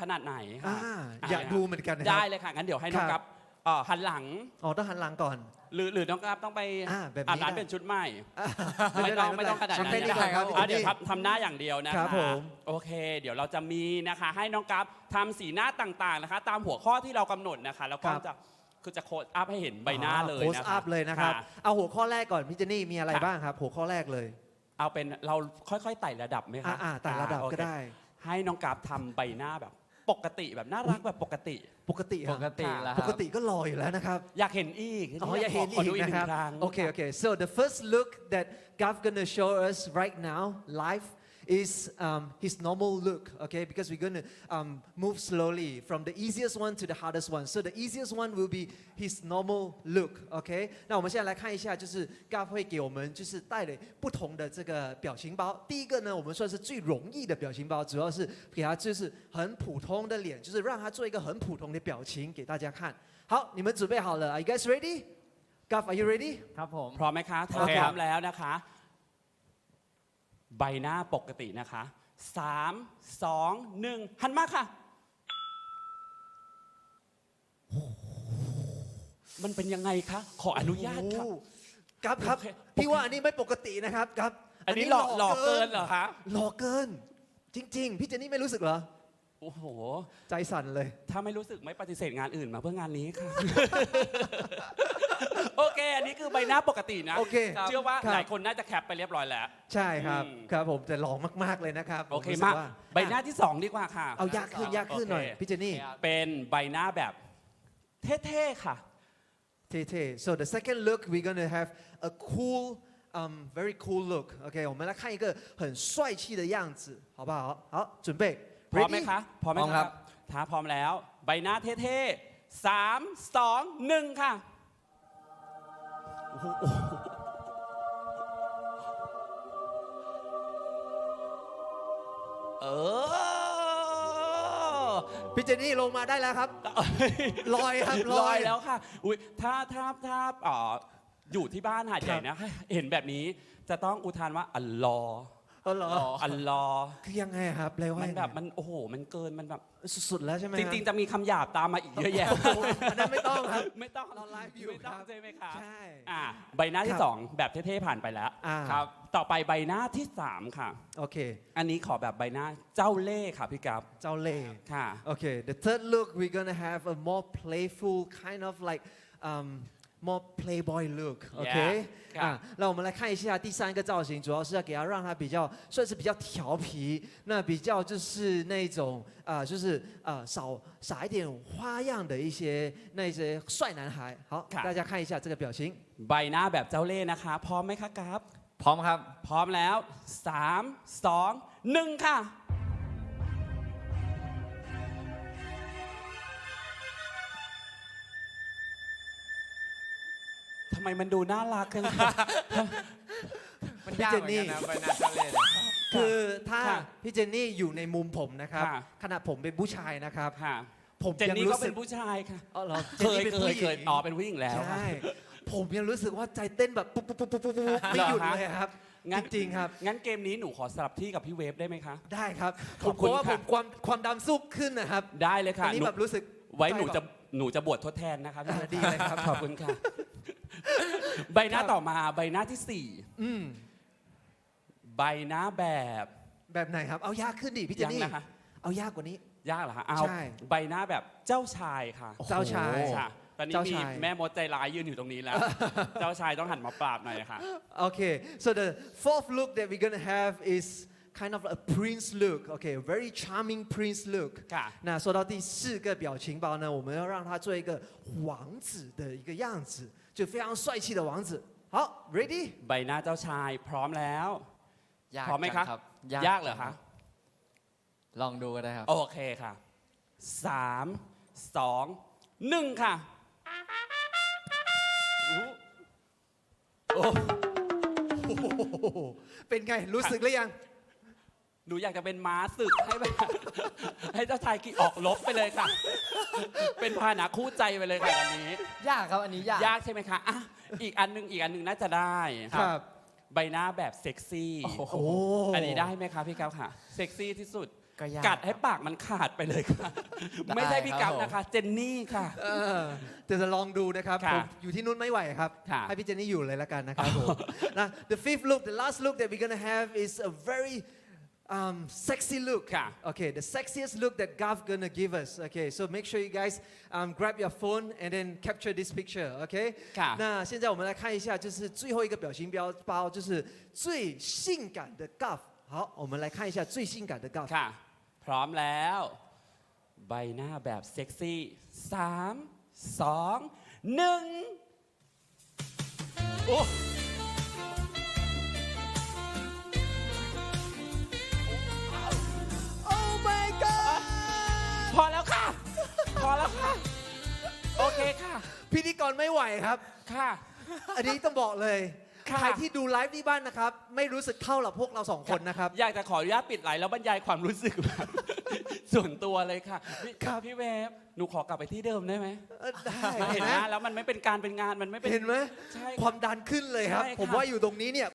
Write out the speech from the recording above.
ขนาดไหนอ่าค่ะอยากดูเหมือนกันนะครับได้เลยค่ะงั้นเดี๋ยวให้น้องคกัรับ บเอ่อหันหลัง อ๋อต้องหันหลังก่อน หรือหรือน้องกับต้องไปอ่าแบบนี้อาบน้ำได้ เป็นชุดใหม่ อะไม่ต้องเป็ไม่รต้องขนาดทำนั้นแค่นี้ก่อนครับอะพี่เดี๋ยวนี่ทำทำหน้าอย่างเดียวนะครัคะบผม โอเค เดี๋ยวเราจะมีนะคะ ให้น้องกัฟทำสีหน้าต่างๆนะคะ ตามหัวข้อที่เรากำหนดนะคะ แล้วก็จะคือจะโค้ดอัพให้เห็นใบหน้าเลยโพสนะต์คะอัพเลยนะครับค่ะเอาหัวข้อแรกก่อนพี่เจนนี่มีอะไรค่ะบ้างครับ หัวข้อแรกเลย เอาเป็นเราค่อยๆไต่ระดับไหมอ่าคะอ่าแต่ระดับอ่าโอก็เคได้ ให้น้องกัฟทำใบหน้าแบบ ปกติแบบน่ารักแบบปกติ ปกติปฮะกติแล้วคปรับกติก็รออยู่แล้วนะครับ อยากเห็นอีกอ๋ออย่าเห็นขอีดูกอีกหนะคนึ่รับงครั้ง Okay okay so the first look that Gav gonna show us right now live is um, his normal look okay because we're gonna um, move slowly from the easiest one to the hardest one so the easiest one will be his normal look okay 那我们现在来看一下就是 Gav 会给我们就是带了不同的这个表情包第一个呢我们算是最容易的表情包主要是给他就是很普通的脸就是让他做一个很普通的表情给大家看好你们准备好了 Are you guys ready Gav are you ready ครับผม พร้อมไหมคะถ้า โอเค พ ค ร้ รั อบ มแล้วนะคะ ใบหน้าปกตินะคะสามสองหนึ่งหันมาค่ะ มันเป็นยังไงคะ ขออนุญาตค่ะ โอ้ครับครับโอเค พี่ว่าอันนี้ไม่ปกตินะครับครับอันนี้หล่อหล่อเกินเหรอคะหล่อเกิน จริง ๆ พี่เจนนี่ไม่รู้สึกเหรอ โอ้โห ใจสั่นเลย ถ้าไม่รู้สึกไม่ปฏิเสธงานอื่นมาเพื่องานนี้ค่ะ โอเค อันนี้คือใบหน้าปกตินะ โอเค เชื่อว่า ครับ หลายคนน่าจะแคปไปเรียบร้อยแล้ว ใช่ครับ อืม ครับผมแต่หล่อมาก ๆ เลยนะครับ โอเค ผรู้สึ มาก ว่ ใบหน้าที่สองดีกว่าค่ะ เอายากขึ้นยากขึ้นหน่อย โอเค พี่เจนนี่ เป็นใบหน้าแบบเท่ๆค่ะ เท่ๆ so the second look we're gonna have a cool um very cool look OK 我们来看一个很帅气的样子好不好好准备 พร้อมไหม Ready？ คะ พร้อมไหม พร้อมครับ ถ้าพร้อมแล้ว ใบหน้าเท่ๆสามสองหนึ่งค่ะโอ้โหโอ้โห เออ พี่เจนี่ลงมาได้แล้วครับ ลอยครับลลอยแล้วค่ะ อุ้ยถ้าถ้าถ้าเอ่ออยู่ที่บ้านหาดใหญ่นะ เห็นแบบนี้จะต้องอุทานว่าอัลลอฮ์ ออเหรออัลลอฮ์คือยังไงครับแปลว่ามันยังไงแบบมันโอ้โห มันเกินมันแบบ สุดๆแล้วใช่ไหมจริงๆ จะมีคำหยาบตามมาอีกเยอะแยะโอ้โหอันนั้นไม่ต้องครับ ไม่ต้องเราไลฟ์อยู่ไม่ต้องครับ ใช่ไหมคะใช่อ่าใบหน้าคที่รับสองแบบเท่ๆผ่านไปแล้วอ่า ครับ ต่อไปใบหน้าที่สามค่ะ โอเค อันนี้ขอแบบใบหน้าเจ้าเล่ห์ค่ะพี่กัฟเจ้าเล่ห์ ค่ะ Okay, the third look, we're gonna have a more playful, kind of like um, more playboy look. Okay， Yeah. 啊，那我们来看一下第三个造型，主要是要给它让它比较算是比较调皮，那比较就是那种啊、呃就是呃少撒一点花样的一些那些帅男孩。好，ค่ะ大家看一下这个表情。 ใบหน้าแบบเจ้าเล่ห์นะคะ พร้อมไหมคะกัฟ พร้อมครับ พร้อมแล้วสามสองหนึ่งค่ะ มมันดูน่ารักกันคะมันยากเหมือนกันนะใบหน้าทะเลเนี่ยคือถ้าค่ะพี่เจนนี่อยู่ในมุมผมนะครับ ค่ะ ขณะผมเป็นผู้ชายนะครับ ค่ะผมเจนยังนี่ก็รู้เป็สึนกผู้ชายค่ะอ๋อเหรอเคยจนนี่ป็นเคผู้ยหญิง เคยอ๋อเป็นผู้หญิงแล้ว ใช่ ผมยังรู้สึกว่าใจเต้นแบบปุ๊บปุ๊บปุ๊บปุ๊บปุ๊บปุ๊บไม่หยุดเหรอฮะเลยครับ งั้น จริงๆครับ งั้นเกมนี้หนูขอสลับที่กับพี่เวฟได้ไหมคะ ได้ครับ ขผอบมคุกณลัวว่าผค่ะมความความดันสู้ขึ้นนะครับได้เลยอัค่ะนนี้หนูแบบรู้สึกไว้หนูใจจะแบบหนูจะบวชทดแทนนะคะพี่อ่าเวฟ ดีเลยครับ ขอบคุณค่ะ ใบหน้าครับต่อมาใบหน้าที่สี่อืมใบหน้าแบบแบบไหนครับ เอายากขึ้นดิพี่เจยันงนี่นะคะเอายากกว่านี้ ยากเหรอคะเอาใช่ใบหน้าแบบเจ้าชายค่ะเจ้าชายค่ะตอนนี้เจ้ามีชาย แม่มดใจร้ายยืนอยู่ตรงนี้แล้ว เจ้าชายต้องหันมาปราบหน่อยค่ะ Okay so the fourth look that we're gonna have is kind of a prince look okay a very charming prince look ค่ะ 那说到第四个表情包呢，我们要让他做一个王子的一个样子，就非常帅气的王子。好，ready？ ใบหน้าเจ้าชายพร้อมแล้ว ยาก พร้อมไหม จัง คะ ครับ ยากเหรอคะ ลองดูก็ได้ครับ โอเคค่ะสามสองหนึ่งค่ะอู้โอ้ โอ้โหเป็นไงรู้สึกหรือยัง หนูอยากจะเป็นม้าศึกให้แบบให้เจ้าชายกี่ออกลบไปเลยค่ะ เป็นพาหนะคู่ใจไปเลยค่ะวันนี้ ยากครับอันนี้ยาก ยากใช่ไหมคะอะอีกอันหนึงอีกอันหนึงน่าจะได้ครับ ใบหน้าแบบเซ็กซี่โอ้โหโอ้อันนี้ได้ไหมคะพี่ก้าวค่ะ เซ็กซี่ที่สุด ก็ยากกัดให้ปากมันขาดไปเลยค่ะ ได้ไม่ใช่พี่ครักับฟผมนะคะ เจนนี่ค่ะ เออแต่จะลองดูนะครับค่ะผมอยู่ที่นู้นไม่ไหวครับ ค่ะให้พี่เจนนี่อยู่เลยละกันนะครับผมนะ the fifth look the last look that we're gonna have is a very um, sexy look ค่ะ okay the sexiest look that Gav gonna give us okay so make sure you guys um, grab your phone and then capture this picture okay ค่ะ 那现在我们来看一下，就是最后一个表情标包，就是最性感的 Gav。好，我们来看一下最性感的 Gav。 ค่ะ พร้อมแล้ว ใบหน้าแบบเซ็กซี่สามสองหนึ่งโอ้ พิธีกรไม่ไหวครับ ค่ะ อันนี้ต้องบอกเลย ค่ะ ใครที่ดูไลฟ์ที่บ้านนะครับ ไม่รู้สึกเท่ากับพวกเราสองคนนะครับ อยากจะขออนุญาตปิดไลน์แล้วบรรยายความรู้สึกแบบ ส่วนตัวเลยค่ะพี่ครับพี่เวฟหนูขอกลับไปที่เดิมได้ไหมเออได้มันเห็เห็นนไหมนะแล้วมันไม่เป็นการเป็นงานมันไม่เป็น เห็นไหมใช่ความดันขึ้นเลยครับ ใช่ค่ะผมว่าอยู่ตรงนี้เนี่ย